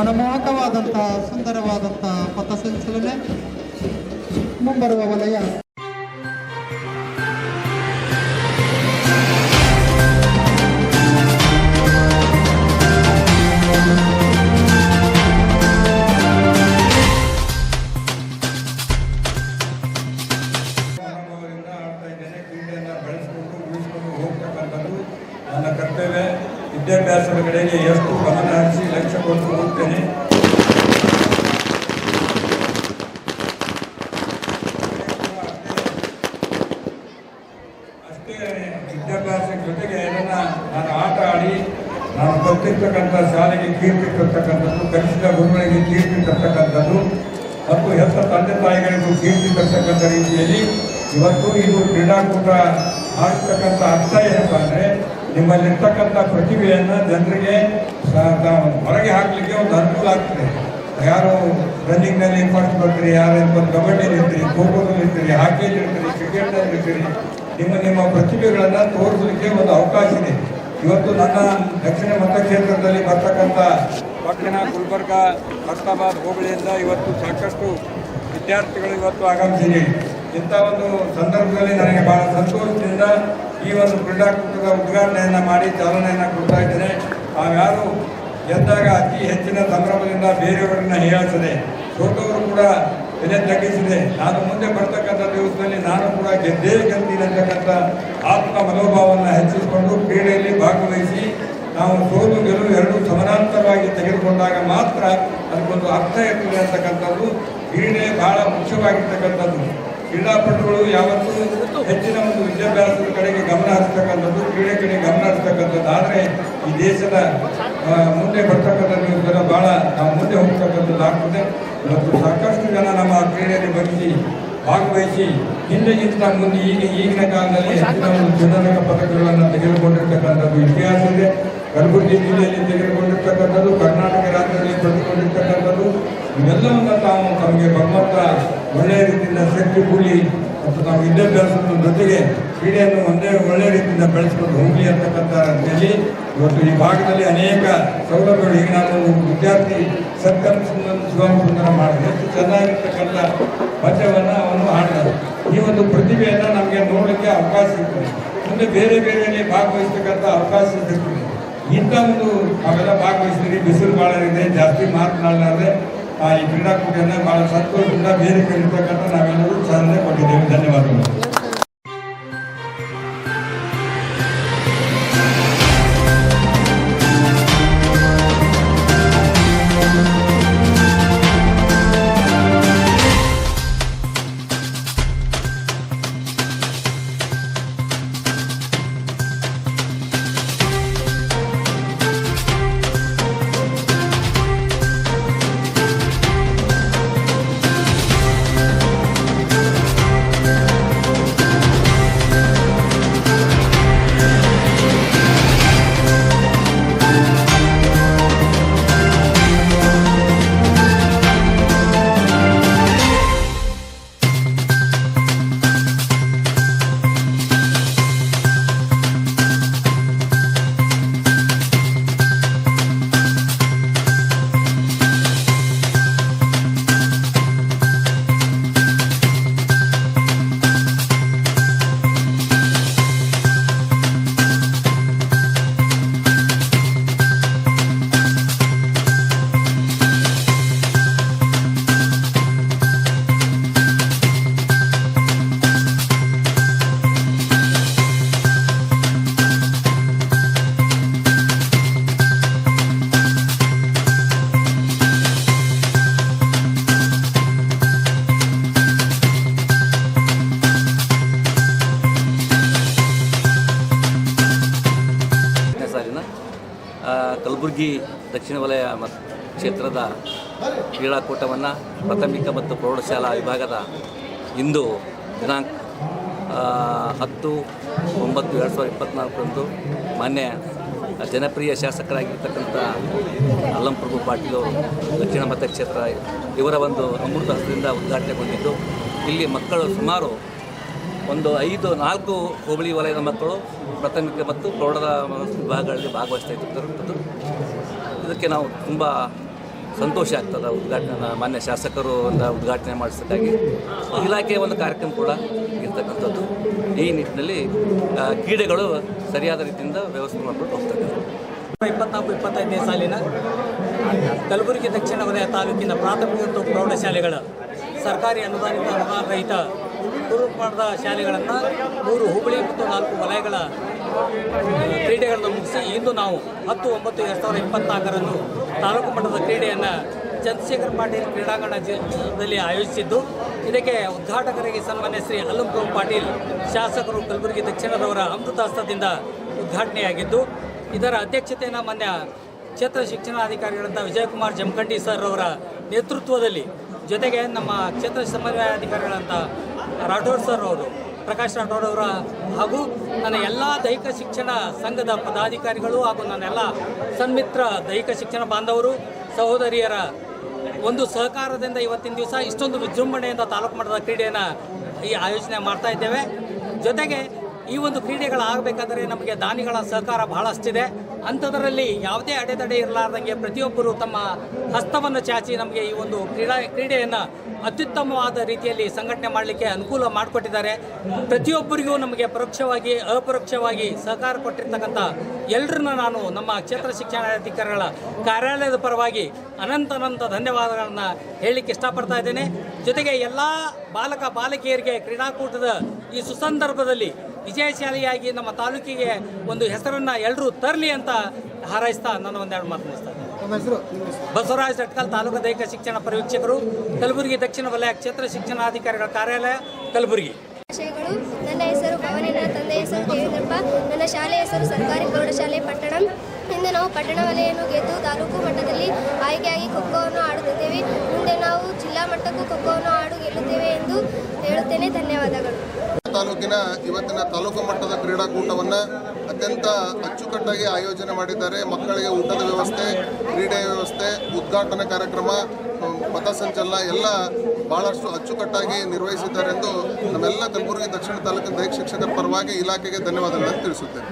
ಮನಮೋಹಕವಾದಂಥ ಸುಂದರವಾದಂಥ ಪಥಸಂಚಲನೆ ಮುಂಬರುವ ವಲಯ. ನಾನು ಕಲ್ತಿರ್ತಕ್ಕಂಥ ಶಾಲೆಗೆ ಕೀರ್ತಿ ತರ್ತಕ್ಕಂಥದ್ದು ಕಲಿಸಿದ ಗುರುಗಳಿಗೆ ಕೀರ್ತಿ ತರ್ತಕ್ಕಂಥದ್ದು ಮತ್ತು ಹೆತ್ತ ತಂದೆ ತಾಯಿಗಳಿಗೂ ಕೀರ್ತಿ ತರ್ತಕ್ಕಂಥ ರೀತಿಯಲ್ಲಿ ಇವತ್ತು ಇದು ಕ್ರೀಡಾಕೂಟ ಆಗ್ತಕ್ಕಂಥ ಅರ್ಥ ಏನಪ್ಪ ಅಂದರೆ ನಿಮ್ಮಲ್ಲಿರ್ತಕ್ಕಂಥ ಪ್ರತಿಭೆಯನ್ನು ಜನರಿಗೆ ಹೊರಗೆ ಹಾಕಲಿಕ್ಕೆ ಒಂದು ಅನುಕೂಲ ಆಗ್ತದೆ. ಯಾರು ರನ್ನಿಂಗ್ನಲ್ಲಿ ಫಸ್ಟ್ ಬರ್ತೀರಿ, ಯಾರು ಕಬಡ್ಡಿಯಲ್ಲಿ ಇರ್ತೀರಿ, ಖೋ ಖೋದಲ್ಲಿ ಇರ್ತೀರಿ, ಹಾಕಿಯಲ್ಲಿ ಇರ್ತೀರಿ, ಕ್ರಿಕೆಟ್ನಲ್ಲಿ ಇರ್ತೀರಿ, ನಿಮ್ಮ ನಿಮ್ಮ ಪ್ರತಿಭೆಗಳನ್ನು ತೋರಿಸಲಿಕ್ಕೆ ಒಂದು ಅವಕಾಶ ಇದೆ. ಇವತ್ತು ನನ್ನ ದಕ್ಷಿಣ ಮತಕ್ಷೇತ್ರದಲ್ಲಿ ಬರ್ತಕ್ಕಂಥ ಪಟ್ಟಣ, ಗುಲ್ಬರ್ಗ ಹಸ್ತಾಬಾದ್ ಹೋಬಳಿಯಿಂದ ಇವತ್ತು ಸಾಕಷ್ಟು ವಿದ್ಯಾರ್ಥಿಗಳು ಇವತ್ತು ಆಗಮಿಸಿದೆ. ಇಂಥ ಒಂದು ಸಂದರ್ಭದಲ್ಲಿ ನನಗೆ ಬಹಳ ಸಂತೋಷದಿಂದ ಈ ಒಂದು ಕ್ರೀಡಾಕೂಟದ ಉದ್ಘಾಟನೆಯನ್ನು ಮಾಡಿ ಚಾಲನೆಯನ್ನು ಕೊಡ್ತಾ ಇದ್ದೇನೆ. ತಾವ್ಯಾರು ಗೆದ್ದಾಗ ಅತಿ ಹೆಚ್ಚಿನ ಸಂಭ್ರಮದಿಂದ ಬೇರೆಯವರನ್ನು ಹೀಯಾಳಿಸದೆ ಸೋತವರು ಕೂಡ ಬೆಲೆ ತಗ್ಗಿಸಿದೆ. ನಾನು ಮುಂದೆ ಬರ್ತಕ್ಕಂಥ ದಿವಸದಲ್ಲಿ ನಾನು ಕೂಡ ಗೆದ್ದೇ ಗೆಲ್ತೀನಿ ಅಂತಕ್ಕಂಥ ಆತ್ಮ ಮನೋಭಾವವನ್ನು ಹೆಚ್ಚಿಸಿಕೊಂಡು ಕ್ರೀಡೆಯಲ್ಲಿ ಭಾಗವಹಿಸಿ ನಾವು ಸೋಲು ಗೆಲುವು ಎರಡೂ ಸಮಾನಾಂತರವಾಗಿ ತೆಗೆದುಕೊಂಡಾಗ ಮಾತ್ರ ಅದಕ್ಕೊಂದು ಅರ್ಥ ಇರ್ತದೆ ಅಂತಕ್ಕಂಥದ್ದು. ಕ್ರೀಡೆ ಬಹಳ ಮುಖ್ಯವಾಗಿರ್ತಕ್ಕಂಥದ್ದು. ಕ್ರೀಡಾಪಟುಗಳು ಯಾವತ್ತೂ ಹೆಚ್ಚಿನ ಒಂದು ವಿದ್ಯಾಭ್ಯಾಸದ ಕಡೆಗೆ ಗಮನ ಹರಿಸ್ತಕ್ಕಂಥದ್ದು, ಕ್ರೀಡೆ ಕಡೆ ಗಮನ ಹರಿಸ್ತಕ್ಕಂಥದ್ದು. ಆದರೆ ಈ ದೇಶದ ಮುಂದೆ ಬರ್ತಕ್ಕಂಥ ಬಹಳ ನಾವು ಮುಂದೆ ಆಗ್ತದೆ ಇವತ್ತು ಸಾಕಷ್ಟು ಜನ ನಮ್ಮ ಕ್ರೀಡೆಯಲ್ಲಿ ಬರೆಸಿ ಭಾಗವಹಿಸಿ ಹಿಂದೆಗಿಂತ ಮುಂದೆ ಈಗ ಈಗಿನ ಕಾಲದಲ್ಲಿ ಹೆಚ್ಚಿನ ಚಿನ್ನದ ಪದಕಗಳನ್ನು ತೆಗೆದುಕೊಂಡಿರ್ತಕ್ಕಂಥದ್ದು ಇತಿಹಾಸ ಇದೆ. ಕಲಬುರಗಿ ಜಿಲ್ಲೆಯಲ್ಲಿ ತೆಗೆದುಕೊಂಡಿರ್ತಕ್ಕಂಥದ್ದು, ಕರ್ನಾಟಕ ರಾಜ್ಯದಲ್ಲಿ ಪಡೆದುಕೊಂಡಿರ್ತಕ್ಕಂಥದ್ದು, ಇವೆಲ್ಲವನ್ನು ತಾವು ತಮಗೆ ಭಗವಂತ ಒಳ್ಳೆಯ ರೀತಿಯಿಂದ ಶಕ್ತಿ ಕೂಡಿ ಮತ್ತು ನಾವು ವಿದ್ಯಾಭ್ಯಾಸದ ಜೊತೆಗೆ ಕ್ರೀಡೆಯನ್ನು ಒಂದೇ ಒಳ್ಳೆಯ ರೀತಿಯಿಂದ ಬೆಳೆಸ್ಕೊಂಡು ಹೋಗಲಿ ಅಂತಕ್ಕಂಥ ರೀತಿಯಲ್ಲಿ ಇವತ್ತು ಈ ಭಾಗದಲ್ಲಿ ಅನೇಕ ಸೌಲಭ್ಯಗಳು ಈಗ ನಾನು ವಿದ್ಯಾರ್ಥಿ ಸರ್ಕಾರ ಸುಂದರ ಶಿವಂ ಸುಂದರ ಮಾಡಿದೆ ಎಷ್ಟು ಚೆನ್ನಾಗಿರ್ತಕ್ಕಂಥ ಪದ್ಯವನ್ನು ಅವನು ಹಾಡ್ತಾರೆ ಈ ಒಂದು ಪ್ರತಿಭೆಯನ್ನು ನಮಗೆ ನೋಡಲಿಕ್ಕೆ ಅವಕಾಶ ಸಿಗ್ತದೆ ಮುಂದೆ ಬೇರೆ ಬೇರೆಯಲ್ಲಿ ಭಾಗವಹಿಸ್ತಕ್ಕಂಥ ಅವಕಾಶ ಸಿಗ್ತದೆ. ಇಂಥ ಒಂದು ಅವೆಲ್ಲ ಭಾಗವಹಿಸಿದ್ರಿ ಬಿಸಿಲು ಭಾಳ ಇದೆ ಜಾಸ್ತಿ ಮಾತನಾಡಲಾರದೆ ಈ ಕ್ರೀಡಾಕೂಟವನ್ನು ಬಹಳ ಸಂತೋಷದಿಂದ ಬೇರೆ ಕಲಿತಕ್ಕಂಥ ನಾವೆಲ್ಲರೂ ಚಾಲನೆ ಕೊಟ್ಟಿದ್ದೇವೆ ಧನ್ಯವಾದಗಳು ಕಲಬುರಗಿ ದಕ್ಷಿಣ ವಲಯ ಕ್ಷೇತ್ರದ ಕ್ರೀಡಾಕೂಟವನ್ನು ಪ್ರಾಥಮಿಕ ಮತ್ತು ಪ್ರೌಢಶಾಲಾ ವಿಭಾಗದ ಇಂದು ದಿನಾಂಕ ಹತ್ತು ಒಂಬತ್ತು ಎರಡು ಸಾವಿರದ ಇಪ್ಪತ್ತ್ನಾಲ್ಕರಂದು ಮಾನ್ಯ ಜನಪ್ರಿಯ ಶಾಸಕರಾಗಿರ್ತಕ್ಕಂಥ ಅಲ್ಲಂಪ್ರಭು ಪಾಟೀಲ್ ದಕ್ಷಿಣ ಮತಕ್ಷೇತ್ರ ಇವರ ಒಂದು ಅಮೃತ ಹಸ್ತದಿಂದ ಉದ್ಘಾಟನೆಗೊಂಡಿದ್ದು. ಇಲ್ಲಿ ಮಕ್ಕಳು ಸುಮಾರು ಒಂದು ಐದು ನಾಲ್ಕು ಹೋಬಳಿ ವಲಯದ ಮಕ್ಕಳು ಪ್ರಾಥಮಿಕ ಮತ್ತು ಪ್ರೌಢದ ವಿಭಾಗಗಳಲ್ಲಿ ಭಾಗವಹಿಸ್ತಾ ಇದಕ್ಕೆ ನಾವು ತುಂಬ ಸಂತೋಷ ಆಗ್ತದೆ ಉದ್ಘಾಟನೆ, ಮಾನ್ಯ ಶಾಸಕರು ಒಂದು ಉದ್ಘಾಟನೆ ಮಾಡಿಸೋದಾಗಿ ಇಲಾಖೆಯ ಒಂದು ಕಾರ್ಯಕ್ರಮ ಕೂಡ ಇರ್ತಕ್ಕಂಥದ್ದು. ಈ ನಿಟ್ಟಿನಲ್ಲಿ ಕ್ರೀಡೆಗಳು ಸರಿಯಾದ ರೀತಿಯಿಂದ ವ್ಯವಸ್ಥೆ ಮಾಡಿಕೊಂಡು ಹೋಗ್ತದೆ ಇಪ್ಪತ್ನಾಲ್ಕು, ಇಪ್ಪತ್ತೈದನೇ ಸಾಲಿನ ಕಲಬುರಗಿ ದಕ್ಷಿಣ ವಲಯ ತಾಲೂಕಿನ ಪ್ರಾಥಮಿಕ ಮತ್ತು ಪ್ರೌಢಶಾಲೆಗಳ ಸರ್ಕಾರಿ ಅನುದಾನಿತ ಅನುದಾನ ರಹಿತ ಪೂರ್ವಪಾಠದ ಶಾಲೆಗಳನ್ನು ಮೂರು ಹುಬ್ಬಳ್ಳಿ ಮತ್ತು ನಾಲ್ಕು ವಲಯಗಳ ಕ್ರೀಡೆಗಳನ್ನು ಮುಗಿಸಿ ಇಂದು ನಾವು ಹತ್ತು, ಒಂಬತ್ತು, ಎರಡು ಸಾವಿರದ ಇಪ್ಪತ್ನಾಲ್ಕರಂದು ತಾಲೂಕು ಮಟ್ಟದ ಕ್ರೀಡೆಯನ್ನು ಚಂದ್ರಶೇಖರ್ ಪಾಟೀಲ್ ಕ್ರೀಡಾಂಗಣ ಜಲ್ಲಿ ಆಯೋಜಿಸಿದ್ದು. ಇದಕ್ಕೆ ಉದ್ಘಾಟಕರಿಗೆ ಸನ್ಮಾನ್ಯ ಶ್ರೀ ಅಲ್ಲಂಪ್ರಭು ಪಾಟೀಲ್, ಶಾಸಕರು ಕಲಬುರಗಿ ದಕ್ಷಿಣದವರ ಅಮೃತಾಸ್ತದಿಂದ ಉದ್ಘಾಟನೆಯಾಗಿದ್ದು, ಇದರ ಅಧ್ಯಕ್ಷತೆಯನ್ನು ಮಾನ್ಯ ಕ್ಷೇತ್ರ ಶಿಕ್ಷಣಾಧಿಕಾರಿಗಳಂತ ವಿಜಯಕುಮಾರ್ ಜಮಖಂಡಿ ಸರ್ ಅವರ ನೇತೃತ್ವದಲ್ಲಿ ಜೊತೆಗೆ ನಮ್ಮ ಕ್ಷೇತ್ರ ಸಮನ್ವಯಾಧಿಕಾರಿಗಳಂತ ರಾಠೋಡ್ ಸರ್ ಅವರು, ಪ್ರಕಾಶ್ ರಾಠೋಡ್ ಅವರ ಹಾಗೂ ನನ್ನ ಎಲ್ಲ ದೈಹಿಕ ಶಿಕ್ಷಣ ಸಂಘದ ಪದಾಧಿಕಾರಿಗಳು ಹಾಗೂ ನನ್ನೆಲ್ಲ ಸನ್ಮಿತ್ರ ದೈಹಿಕ ಶಿಕ್ಷಣ ಬಾಂಧವರು, ಸಹೋದರಿಯರ ಒಂದು ಸಹಕಾರದಿಂದ ಇವತ್ತಿನ ದಿವಸ ಇಷ್ಟೊಂದು ವಿಜೃಂಭಣೆಯಿಂದ ತಾಲೂಕು ಮಟ್ಟದ ಕ್ರೀಡೆಯನ್ನು ಈ ಆಯೋಜನೆ ಮಾಡ್ತಾ ಇದ್ದೇವೆ. ಜೊತೆಗೆ ಈ ಒಂದು ಕ್ರೀಡೆಗಳಾಗಬೇಕಾದರೆ ನಮಗೆ ದಾನಿಗಳ ಸಹಕಾರ ಬಹಳಷ್ಟಿದೆ. ಅಂಥದರಲ್ಲಿ ಯಾವುದೇ ಅಡೆತಡೆ ಇರಲಾರ್ದಂಗೆ ಪ್ರತಿಯೊಬ್ಬರು ತಮ್ಮ ಹಸ್ತವನ್ನು ಚಾಚಿ ನಮಗೆ ಈ ಒಂದು ಕ್ರೀಡಾ, ಕ್ರೀಡೆಯನ್ನು ಅತ್ಯುತ್ತಮವಾದ ರೀತಿಯಲ್ಲಿ ಸಂಘಟನೆ ಮಾಡಲಿಕ್ಕೆ ಅನುಕೂಲ ಮಾಡಿಕೊಟ್ಟಿದ್ದಾರೆ. ಪ್ರತಿಯೊಬ್ಬರಿಗೂ ನಮಗೆ ಪರೋಕ್ಷವಾಗಿ, ಅಪರೋಕ್ಷವಾಗಿ ಸಹಕಾರ ಕೊಟ್ಟಿರ್ತಕ್ಕಂಥ ಎಲ್ಲರನ್ನ ನಾನು ನಮ್ಮ ಕ್ಷೇತ್ರ ಶಿಕ್ಷಣಾಧಿಕಾರಿಗಳ ಕಾರ್ಯಾಲಯದ ಪರವಾಗಿ ಅನಂತ ಅನಂತ ಧನ್ಯವಾದಗಳನ್ನು ಹೇಳಲಿಕ್ಕೆ ಇಷ್ಟಪಡ್ತಾ ಇದ್ದೇನೆ. ಜೊತೆಗೆ ಎಲ್ಲ ಬಾಲಕ, ಬಾಲಕಿಯರಿಗೆ ಕ್ರೀಡಾಕೂಟದ ಈ ಸುಸಂದರ್ಭದಲ್ಲಿ ವಿಜಯಶಾಲಿಯಾಗಿ ನಮ್ಮ ತಾಲೂಕಿಗೆ ಒಂದು ಹೆಸರನ್ನು ಎಲ್ಲರೂ ತರಲಿ ಅಂತ ಹಾರೈಸ್ತಾ ನಾನು ಒಂದೆರಡು ಮಾತು ಮುಗಿಸ್ತಾ ಹೆಸರು? ಬಸವರಾಜ್ ತಾಲೂಕು ದೈಹಿಕ ಶಿಕ್ಷಣ ಪರಿವೀಕ್ಷಕರು ಕಲಬುರಗಿ ದಕ್ಷಿಣ ವಲಯ ಕ್ಷೇತ್ರ ಶಿಕ್ಷಣಾಧಿಕಾರಿಗಳ ಕಾರ್ಯಾಲಯ ಕಲಬುರಗಿ. ನನ್ನ ಹೆಸರು ಭವನಿ ನನ್ನ ತಂದೆ ಹೆಸರು ದೇವೇಂದ್ರಪ್ಪ ನನ್ನ ಶಾಲೆ ಹೆಸರು ಸರ್ಕಾರಿ ಪ್ರೌಢಶಾಲೆ ಪಟ್ಟಣಂ. ಹಿಂದೆ ನಾವು ಪಟ್ಟಣ ವಲಯವನ್ನು ಗೆದ್ದು ತಾಲೂಕು ಮಟ್ಟದಲ್ಲಿ ಆಯ್ಕೆಯಾಗಿ ಖೋಖೋವನ್ನು ಆಡುತ್ತಿದ್ದೇವೆ. ಮುಂದೆ ನಾವು ಜಿಲ್ಲಾ ಮಟ್ಟಕ್ಕೂ ಖೋಖೋವನ್ನು ಆಡು ಗೆಲ್ಲುತ್ತೇವೆ ಎಂದು ಹೇಳುತ್ತೇನೆ. ಧನ್ಯವಾದಗಳು. ತಾಲೂಕಿನ ಇವತ್ತಿನ ತಾಲೂಕು ಮಟ್ಟದ ಕ್ರೀಡಾಕೂಟವನ್ನು ಅತ್ಯಂತ ಅಚ್ಚುಕಟ್ಟಾಗಿ ಆಯೋಜನೆ ಮಾಡಿದ್ದಾರೆ. ಮಕ್ಕಳಿಗೆ ಊಟದ ವ್ಯವಸ್ಥೆ ಕ್ರೀಡೆಯ ವ್ಯವಸ್ಥೆ, ಉದ್ಘಾಟನಾ ಕಾರ್ಯಕ್ರಮ ಪಥಸಂಚಲನ ಎಲ್ಲ ಬಹಳಷ್ಟು ಅಚ್ಚುಕಟ್ಟಾಗಿ ನಿರ್ವಹಿಸಿದ್ದಾರೆ ಎಂದು ನಮ್ಮೆಲ್ಲ ಕಲಬುರಗಿ ದಕ್ಷಿಣ ತಾಲೂಕಿನ ದೈಹಿಕ ಶಿಕ್ಷಕರ ಪರವಾಗಿ ಇಲಾಖೆಗೆ ಧನ್ಯವಾದಗಳನ್ನು ತಿಳಿಸುತ್ತೇನೆ.